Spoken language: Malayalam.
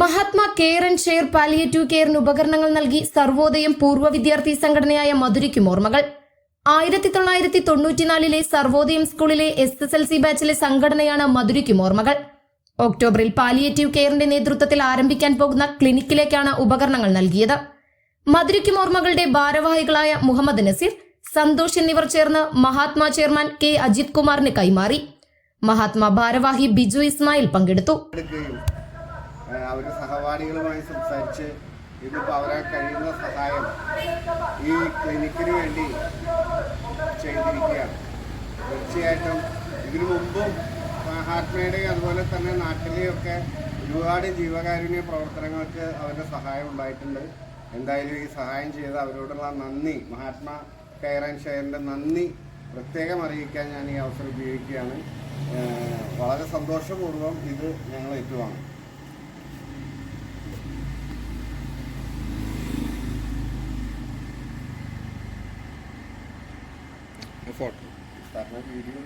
Mahatma Care and Share palliative കെയറിന് ഉപകരണങ്ങൾ നൽകി സർവോദയം പൂർവ വിദ്യാർത്ഥി സംഘടനയായ മധുരയ്ക്കും ഓർമ്മകൾ. ആയിരത്തി തൊള്ളായിരത്തി തൊണ്ണൂറ്റിനാലിലെ സർവോദയം സ്കൂളിലെ എസ് എസ് എൽ സി ബാച്ചിലെ സംഘടനയാണ് മധുരയ്ക്കും ഓർമ്മകൾ. ഒക്ടോബറിൽ പാലിയേറ്റീവ് കെയറിന്റെ നേതൃത്വത്തിൽ ആരംഭിക്കാൻ പോകുന്ന ക്ലിനിക്കിലേക്കാണ് ഉപകരണങ്ങൾ നൽകിയത്. മധുരയ്ക്കും ഓർമ്മകളുടെ ഭാരവാഹികളായ മുഹമ്മദ് നസീർ സന്തോഷ് എന്നിവർ ചേർന്ന് മഹാത്മാ ചെയർമാൻ കെ അജിത് കുമാറിന് കൈമാറി. മഹാത്മാ ഭാരവാഹി ബിജു ഇസ്മായിൽ പങ്കെടുത്തു. അവർ സഹപാഠികളുമായി സംസാരിച്ച് ഇന്നിപ്പോൾ അവരെ കഴിയുന്ന സഹായം ഈ ക്ലിനിക്കിന് വേണ്ടി ചെയ്തിരിക്കുകയാണ്. തീർച്ചയായിട്ടും ഇതിനു മുമ്പും മഹാത്മയുടെ അതുപോലെ തന്നെ നാട്ടിലെയൊക്കെ ഒരുപാട് ജീവകാരുണ്യ പ്രവർത്തനങ്ങൾക്ക് അവരുടെ സഹായം ഉണ്ടായിട്ടുണ്ട്. എന്തായാലും ഈ സഹായം ചെയ്ത് അവരോടുള്ള നന്ദി മഹാത്മാ കെയർ ആൻഡ് ഷെയറിന്റെ നന്ദി പ്രത്യേകം അറിയിക്കാൻ ഞാൻ ഈ അവസരം ഉപയോഗിക്കുകയാണ്. വളരെ സന്തോഷപൂർവം ഇത് ഞങ്ങൾ ഏറ്റുവാങ്ങും. Photo video